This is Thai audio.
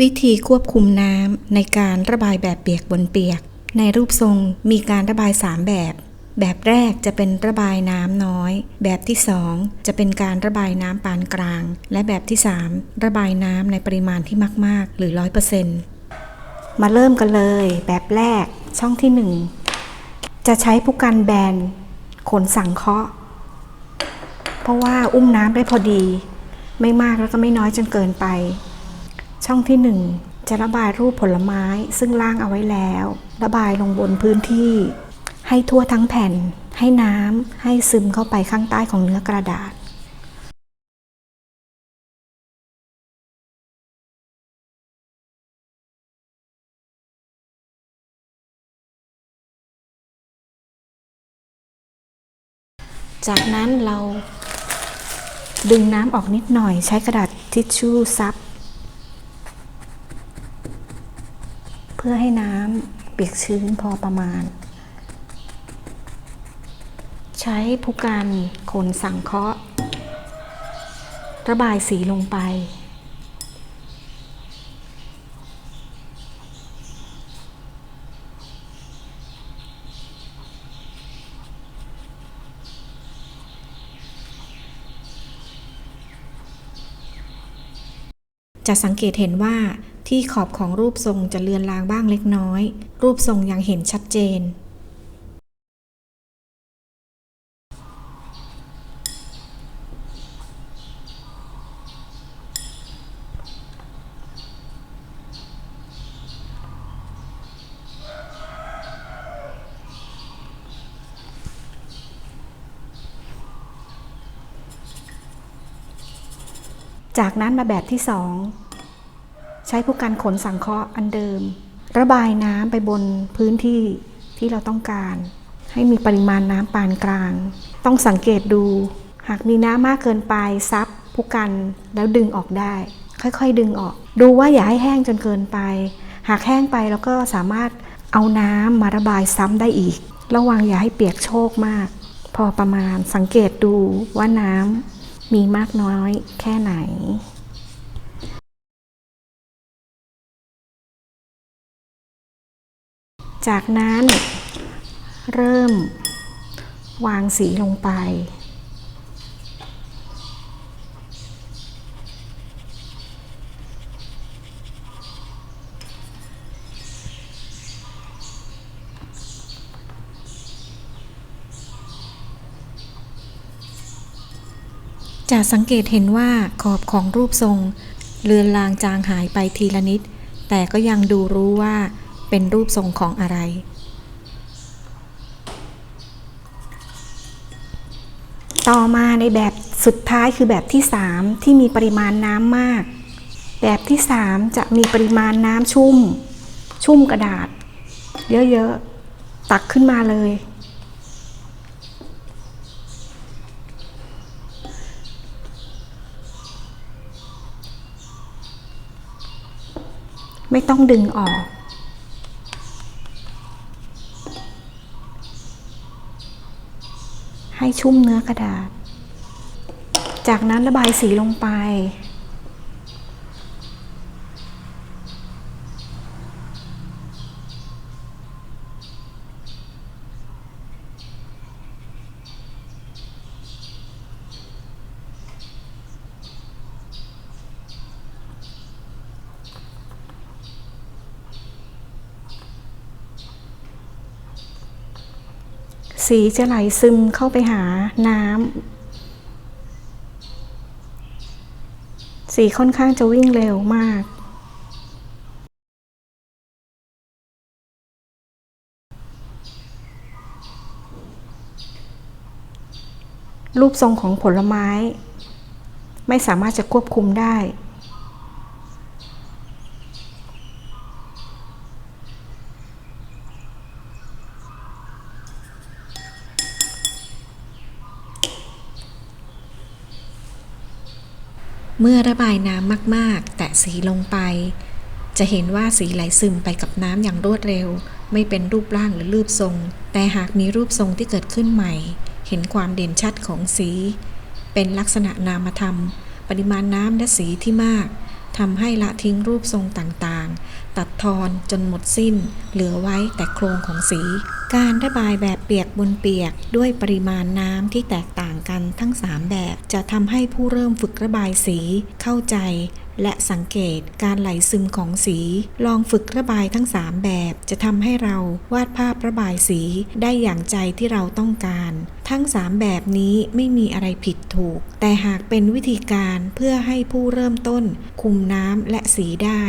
วิธีควบคุมน้ำในการระบายแบบเปียกบนเปียก ในรูปทรงมีการระบาย 3 แบบ แบบแรกจะเป็นระบายน้ำน้อย แบบที่ 2 จะเป็นการระบายน้ำปานกลาง และแบบที่ 3 ระบายน้ำในปริมาณที่มาก ๆ หรือ 100%มาเริ่มกันเลย แบบแรกช่องที่ 1 จะใช้ผู้กันแบนขนสังเคราะห์ เพราะว่าอุ้มน้ำได้พอดี ไม่มากแล้วก็ไม่น้อยจนเกินไป ช่องที่ 1 จะระบายรูปผลไม้ซึ่งล่างเอาไว้แล้ว ระบายลงบนพื้นที่ ให้ทั่วทั้งแผ่น ให้น้ำให้ซึมเข้าไปข้างใต้ของเนื้อกระดาษจากนั้นเราดึงน้ำออกนิดหน่อยใช้กระดาษทิชชู่ซับ พื่อให้น้ำเปียกชื้นพอประมาณ ใช้ผู้กันขนสังเคราะห์ ระบายสีลงไป จะสังเกตเห็นว่า ที่ขอบของรูปทรงจะเลือนลางบ้างเล็กน้อย รูปทรงยังเห็นชัดเจน จากนั้นมาแบบที่สอง ช้ผู้กันขนสังเคราะห์อันเดิม ระบายน้ำไปบนพื้นที่ที่เราต้องการ ให้มีปริมาณน้ำปานกลาง ต้องสังเกตดู หากมีน้ำมากเกินไปซับผู้กันแล้วดึงออกได้ ค่อยๆ ดึงออก ดูว่าอย่าให้แห้งจนเกินไป หากแห้งไปแล้วก็สามารถเอาน้ำมาระบายซ้ำได้อีก ระวังอย่าให้เปียกโชกมาก พอประมาณสังเกตดูว่าน้ำมีมากน้อยแค่ไหน จากนั้นเริ่มวางสีลงไป จะสังเกตเห็นว่าขอบของรูปทรง เลือนลางจางหายไปทีละนิด แต่ก็ยังดูรู้ว่า เป็นรูปทรงของอะไร ต่อมาในแบบสุดท้ายคือแบบที่ 3 ที่มีปริมาณน้ำมาก แบบที่ 3 จะมีปริมาณน้ำชุ่ม ชุ่มกระดาษ เยอะๆ ตักขึ้นมาเลย ไม่ต้องดึงออก ให้ชุ่มเนื้อกระดาษ จากนั้นระบายสีลงไป สีจะไหลซึมเข้าไปหาน้ำ สีค่อนข้างจะวิ่งเร็วมาก รูปทรงของผลไม้ ไม่สามารถจะควบคุมได้ เมื่อระบายน้ำมากๆ แตะสีลงไป จะเห็นว่าสีไหลซึมไปกับน้ำอย่างรวดเร็ว ไม่เป็นรูปร่างหรือรูปทรง แต่หากมีรูปทรงที่เกิดขึ้นใหม่ เห็นความเด่นชัดของสี เป็นลักษณะนามธรรม ปริมาณน้ำและสีที่มากทำให้ละทิ้งรูปทรงต่างๆ ตัดทอนจนหมดสิ้น เหลือไว้แต่โครงของสี การระบายแบบเปียกบนเปียกด้วยปริมาณน้ำที่แตกต่างกันทั้ง 3 แบบ จะทำให้ผู้เริ่มฝึกระบายสีเข้าใจ และสังเกตการไหลซึมของสี ลองฝึกระบายทั้ง 3 แบบ จะทำให้เราวาดภาพระบายสีได้อย่างใจที่เราต้องการ ทั้ง 3 แบบนี้ไม่มีอะไรผิดถูก แต่หากเป็นวิธีการเพื่อให้ผู้เริ่มต้น คุมน้ำและสีได้